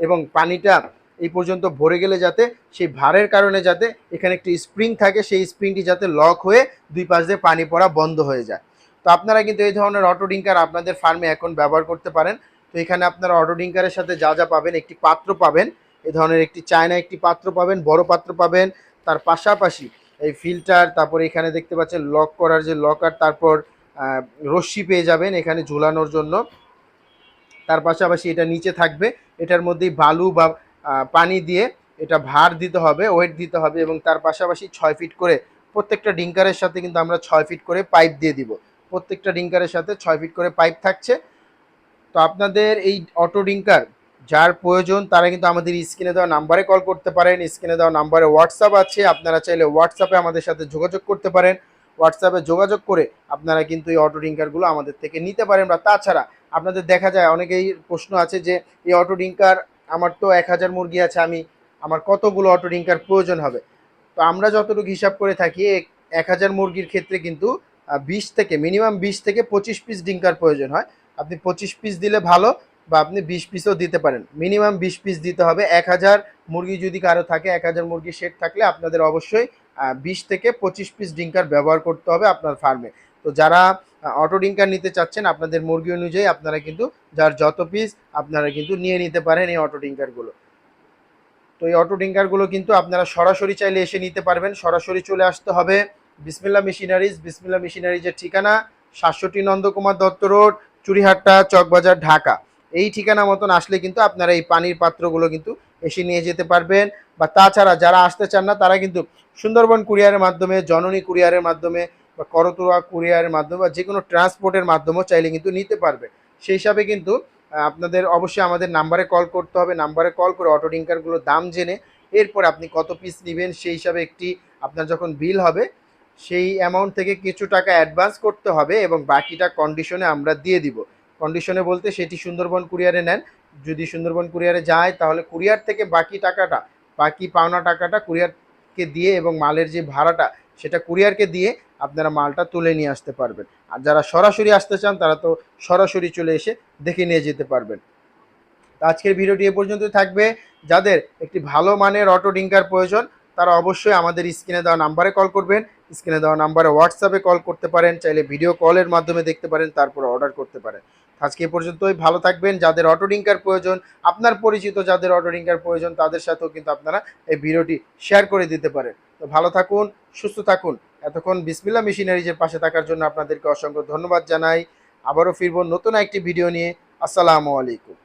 এবং পানিটা এই পর্যন্ত ভরে গেলে যাতে সেই ভারের কারণে যাতে এখানে একটি স্প্রিং থাকে, সেই স্প্রিংটি যাতে লক হয়ে দুই পাশ দিয়ে পানি পড়া বন্ধ হয়ে যায়। তো আপনারা কিন্তু এই ধরনের অটো ডিঙ্কার আপনাদের ফার্মে এখন ব্যবহার করতে পারেন। তো এখানে আপনারা অটো ডিঙ্কারের সাথে যা যা পাবেন, একটি পাত্র পাবেন, এই ধরনের একটি চায়না একটি পাত্র পাবেন, বড় পাত্র পাবেন, তার পাশাপাশি এই ফিল্টার তারপর এখানে দেখতে পাচ্ছেন লক করার যে লকার তারপর রশ্মি পেয়ে যাবেন এখানে ঝুলানোর জন্য। তার পাশাপাশি এটা নিচে থাকবে। এটার মধ্যেই বালু বা পানি দিয়ে এটা ভার দিতে হবে ওয়েট দিতে হবে এবং তার পাশাপাশি ছয় ফিট করে প্রত্যেকটা ডিঙ্কারের সাথে কিন্তু আমরা ছয় ফিট করে পাইপ দিয়ে দিব। প্রত্যেকটা ডিঙ্কারের সাথে ছয় ফিট করে পাইপ থাকছে। তো আপনাদের এই অটো ডিঙ্কার, যার প্রয়োজন তারা কিন্তু আমাদের স্ক্রিনে দেওয়া নাম্বারে কল করতে পারেন, স্ক্রিনে দেওয়া নাম্বারে হোয়াটসঅ্যাপ আছে, আপনারা চাইলে হোয়াটসঅ্যাপে আমাদের সাথে যোগাযোগ করতে পারেন। হোয়াটসঅ্যাপে যোগাযোগ করে আপনারা কিন্তু এই অটো ডিঙ্কারগুলো আমাদের থেকে নিতে পারেন বা তাছাড়া আপনাদের দেখা যায়, অনেকেই প্রশ্ন আছে যে, এই অটো ডিঙ্কার আমার তো এক হাজার মুরগি আছে, আমি, আমার কতগুলো অটো ডিঙ্কার প্রয়োজন হবে? তো আমরা যতটুকু হিসাব করে থাকি, এক- হাজার মুরগির ক্ষেত্রে কিন্তু বিশ থেকে মিনিমাম বিশ থেকে পঁচিশ পিস ডিঙ্কার প্রয়োজন হয়। আপনি পঁচিশ পিস দিলে ভালো, বা আপনি বিশ পিসও দিতে পারেন। মিনিমাম বিশ পিস দিতে হবে। এক হাজার মুরগি যদি কারও থাকে, এক হাজার মুরগি সেট থাকলে আপনাদের অবশ্যই বিশ থেকে পঁচিশ পিস ডিঙ্কার ব্যবহার করতে হবে আপনার ফার্মে তো যারা অটো ডিঙ্কার নিতে চাচ্ছেন, আপনাদের মুরগি অনুযায়ী আপনারা কিন্তু যার যত পিস আপনারা কিন্তু নিয়ে নিতে পারেন এই অটো ডিঙ্কারগুলো তো এই অটো ডিঙ্কারগুলো কিন্তু আপনারা সরাসরি চাইলে এসে নিতে পারবেন। সরাসরি চলে আসতে হবে বিসমিল্লা মেশিনারিজ। বিসমিল্লা মেশিনারিজের ঠিকানা সাতষট্টি নন্দকুমার দত্ত রোড চুরিহাট্টা চকবাজার, ঢাকা। এই ঠিকানা মতন আসলে কিন্তু আপনারা এই পানির পাত্রগুলো কিন্তু এসে নিয়ে যেতে পারবেন। বা তাছাড়া যারা আসতে চান না, তারা কিন্তু সুন্দরবন কুরিয়ারের মাধ্যমে, জননী কুরিয়ারের মাধ্যমে বা করতোয়া, কুরিয়ারের মাধ্যমে বা যে কোনো ট্রান্সপোর্টের মাধ্যমেও চাইলে কিন্তু নিতে পারবে। সেই হিসাবে কিন্তু আপনাদের অবশ্যই আমাদের নাম্বারে কল করতে হবে। নাম্বারে কল করে অটো ডিঙ্কারগুলোর দাম জেনে, এরপর আপনি কত পিস নেবেন, সেই হিসাবে একটি আপনার যখন বিল হবে, সেই অ্যামাউন্ট থেকে কিছু টাকা অ্যাডভান্স করতে হবে এবং বাকিটা কন্ডিশনে আমরা দিয়ে দিব। কন্ডিশনে বলতে সেটি সুন্দরবন কুরিয়ারে নেন। যদি সুন্দরবন কুরিয়ারে যায়, তাহলে কুরিয়ার থেকে বাকি টাকাটা, বাকি পাওনা টাকাটা কুরিয়ারকে দিয়ে এবং মালের যে ভাড়াটা সেটা কুরিয়ারকে দিয়ে আপনারা মালটা তুলে নিয়ে আসতে পারবেন। আর যারা সরাসরি আসতে চান, তারা তো সরাসরি চলে এসে দেখে নিয়ে যেতে পারবেন। তো আজকের ভিডিওটি এ পর্যন্ত থাকবে। যাদের একটি ভালো মানের অটো ডিঙ্কার প্রয়োজন, তারা অবশ্যই আমাদের স্ক্রিনে দেওয়া নাম্বারে কল করবেন। স্ক্রিনে দেওয়া নাম্বারে হোয়াটসঅ্যাপে কল করতে পারেন, চাইলে ভিডিও কলের মাধ্যমে দেখতে পারেন, তারপর অর্ডার করতে পারেন। আজকে এ পর্যন্তই, ভালো থাকবেন। যাদের অটো ডিঙ্কার প্রয়োজন, আপনার পরিচিত যাদের অটো ডিঙ্কার প্রয়োজন, তাদের সাথেও কিন্তু আপনারা এই ভিডিওটি শেয়ার করে দিতে পারেন। তো ভালো থাকুন, সুস্থ থাকুন। এতক্ষণ বিসমিল্লা মেশিনারিজের পাশে থাকার জন্য আপনাদেরকে অসংখ্য ধন্যবাদ জানাই। আবারও ফিরব নতুন একটি ভিডিও নিয়ে। আসসালামু আলাইকুম।